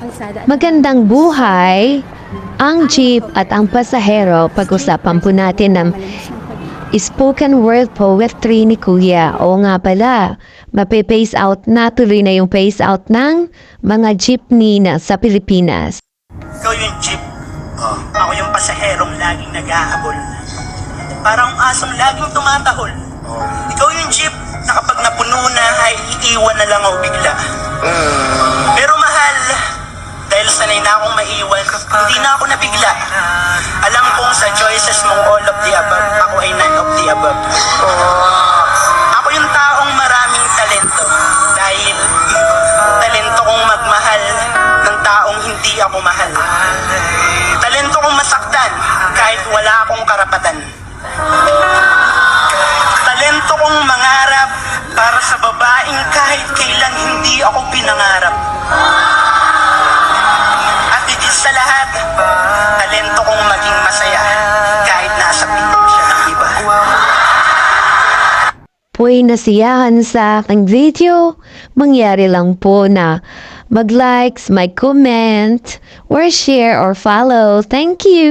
kalsada. Magandang buhay! Ang jeep at ang pasahero, pag-usapan po natin ng spoken word poetry ni Kuya. Oo nga pala, mape-phase out na tuloy na yung phase out ng mga jeepney na sa Pilipinas. Ikaw yung jeep. Ako yung pasaherong laging nag-ahabol. Parang asong laging tumatahol. Ikaw yung jeep na kapag napuno na ay iiwan na lang ako bigla. Pero sanay na akong maiwan, hindi na ako nabigla. Alam kong sa choices mong all of the above, ako ay none of the above. Ako yung taong maraming talento dahil talento kong magmahal ng taong hindi ako mahal. Talento kong masaktan kahit wala akong karapatan. Talento kong mangarap para sa babaeng kahit kailan hindi ako pinangarap. Sa lahat, talento kong maging masaya kahit nasa piling siya ng iba. Po'y nasiyahan sa aking video, mangyari lang po na mag-likes, mag-comment, or share or follow. Thank you!